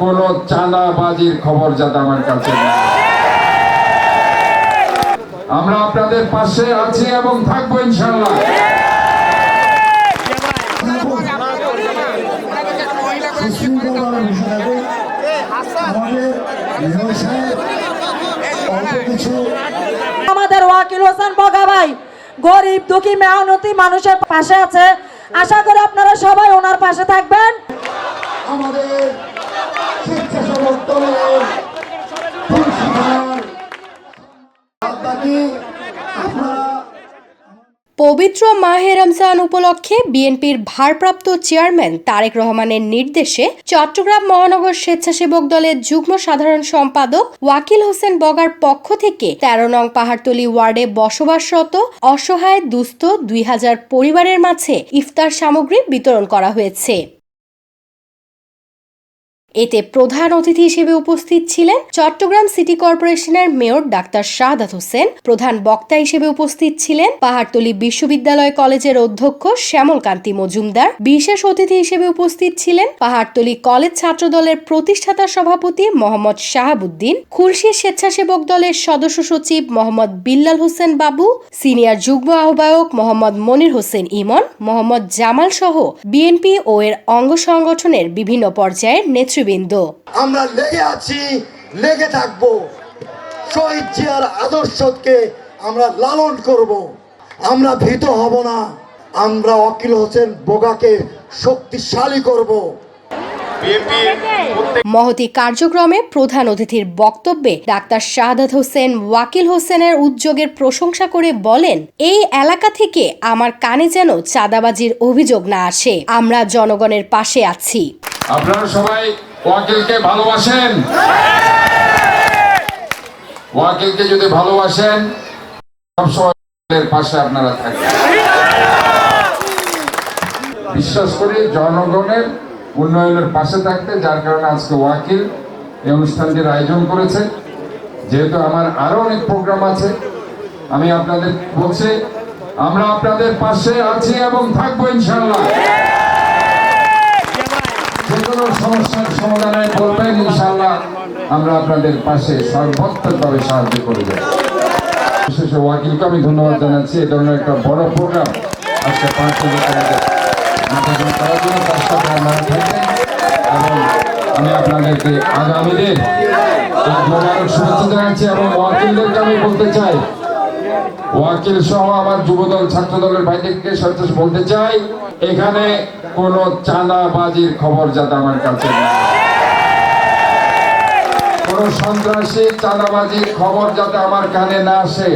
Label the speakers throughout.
Speaker 1: কোনো চাঁদাবাজির খবর যাতে আমার কাছে না আমরা আপনাদের পাশে আছি এবং থাকব ইনশাল্লাহ
Speaker 2: আমাদের
Speaker 3: ওয়াকিল হোসেন বগা ভাই গরিব দুঃখী মেহনতি মানুষের পাশে আছে। আশা করি আপনারা সবাই ওনার পাশে থাকবেন।
Speaker 2: আমাদের স্বেচ্ছাসেবক দলের প্রিন্সিপাল
Speaker 4: পবিত্র মাহে রমজান উপলক্ষে বিএনপির ভারপ্রাপ্ত চেয়ারম্যান তারেক রহমানের নির্দেশে চট্টগ্রাম মহানগর স্বেচ্ছাসেবক দলের যুগ্ম সাধারণ সম্পাদক ওয়াকিল হোসেন বগার পক্ষ থেকে তেরো নং পাহাড়তলি ওয়ার্ডে বসবাসরত অসহায় দুস্থ দুই হাজার পরিবারের মাঝে ইফতার সামগ্রী বিতরণ করা হয়েছে। এতে প্রধান অতিথি হিসেবে উপস্থিত ছিলেন চট্টগ্রাম সিটি কর্পোরেশনের মেয়র ডাক্তার শাহাদাত হোসেন, প্রধান বক্তা হিসেবে উপস্থিত ছিলেন পাহাড়তলী বিশ্ববিদ্যালয় কলেজের অধ্যক্ষ শ্যামল কান্তি মজুমদার, বিশেষ অতিথি হিসেবে উপস্থিত ছিলেন পাহাড়তলী কলেজ ছাত্র দলের প্রতিষ্ঠাতা সভাপতি মোহাম্মদ শাহাবুদ্দিন, খুলশি স্বেচ্ছাসেবক দলের সদস্য সচিব মোহাম্মদ বিল্লাল হোসেন বাবু, সিনিয়র যুগ্ম আহ্বায়ক মোহাম্মদ মনির হোসেন ইমন, মোহাম্মদ জামাল সহ বিএনপি ও এর অঙ্গ সংগঠনের বিভিন্ন পর্যায়ের নেতৃবৃন্দ।
Speaker 2: আমরা লেগে আছি লেগে থাকব। শহীদ জিয়ার আদর্শকে আমরা লালন করব। আমরা ভীত হব না। আমরা অকিল হোসেন বোগাকে শক্তিশালী করব।
Speaker 4: মহতি কার্যক্রমে প্রধান অতিথির বক্তব্যে ডাক্তার শাহাদাত হোসেন ওয়াকিল হোসেনের উদ্যোগের প্রশংসা করে বলেন এই এলাকা থেকে আমার কানে যেন চাঁদাবাজির অভিযোগ না আসে। আমরা জনগণের পাশে আছি।
Speaker 1: আপনারা সবাই ওয়াকিলকে ভালোবাসেন? ওয়াকিলকে যদি ভালোবাসেন সবসময় পাশে আপনারা থাকবেন। বিশ্বাস করি, জনগণের উন্নয়নের পাশে থাকতে, যার কারণে আজকে ওয়াকিল এই অনুষ্ঠানটির আয়োজন করেছে। যেহেতু আমার আরও অনেক প্রোগ্রাম আছে, আমি আপনাদের বলছি, আমরা আপনাদের পাশে আছি এবং থাকব ইনশাল্লাহ যে কোনো সমস্যার সমাধানে বলবেন ইনশাল্লাহ আমরা আপনাদের পাশে সর্বোত্তরভাবে সাহায্য করে যাব বিশেষে ওয়াকিলকে আমি ধন্যবাদ জানাচ্ছি। এই ধরনের একটা বড় প্রোগ্রাম। আজকে পাঁচ হাজার আমাদের করার জন্য থাকবেন এবং আমি আপনাদেরকে আগামী দিন শুভেচ্ছা জানাচ্ছি এবং ওয়াকিলদেরকে আমি বলতে চাই ওয়াকিল সহ আমার যুবদল ছাত্র দলের ভাইদেরকে সন্তোষ বলতে চাই, এখানে কোন চাঁদাবাজির খবর যাতে আমার কাছে না আসে। কোন সন্ত্রাসী চাঁদাবাজির খবর যাতে আমার কানে না আসে।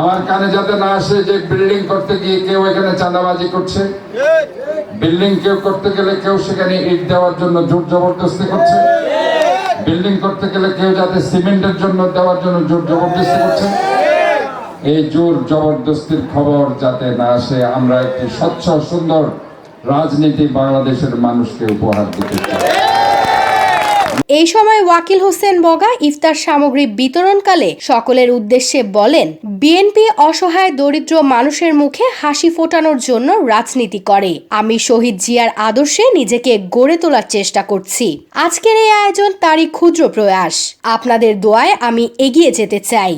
Speaker 1: আমার কানে যাতে না আসে যে বিল্ডিং করতে গিয়ে কেউ এখানে চাঁদাবাজি করছে। বিল্ডিং কেউ করতে গেলে কেউ সেখানে ইট দেওয়ার জন্য জোর জবরদস্তি করছে। বিল্ডিং করতে গেলে কেউ যাতে সিমেন্টের জন্য দেওয়ার জন্য জোর জবরদস্তি করছে। এই জোর জবরদস্তির খবর যাতে না আসে, আমরা একটি স্বচ্ছ, সুন্দর রাজনীতি বাংলাদেশের মানুষকে উপহার দিতে চাই।
Speaker 4: এই সময় ওয়াকিল হোসেন বগা ইফতার সামগ্রী বিতরণকালে সকলের উদ্দেশ্যে বলেন, বিএনপি অসহায়, দরিদ্র মানুষের মুখে হাসি ফোটানোর জন্য রাজনীতি করে। আমি শহীদ জিয়ার আদর্শে নিজেকে গড়ে তোলার চেষ্টা করছি। আজকের এই আয়োজন তারই ক্ষুদ্র প্রয়াস। আপনাদের দোয়ায় আমি এগিয়ে যেতে চাই।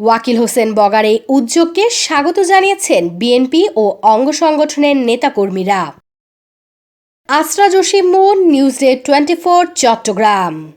Speaker 4: ওয়াকিল হোসেন বগার এই উদ্যোগকে স্বাগত জানিয়েছেন বিএনপি ও অঙ্গ সংগঠনের নেতাকর্মীরা। আসরা Jasim Mun news day twenty Chattogram.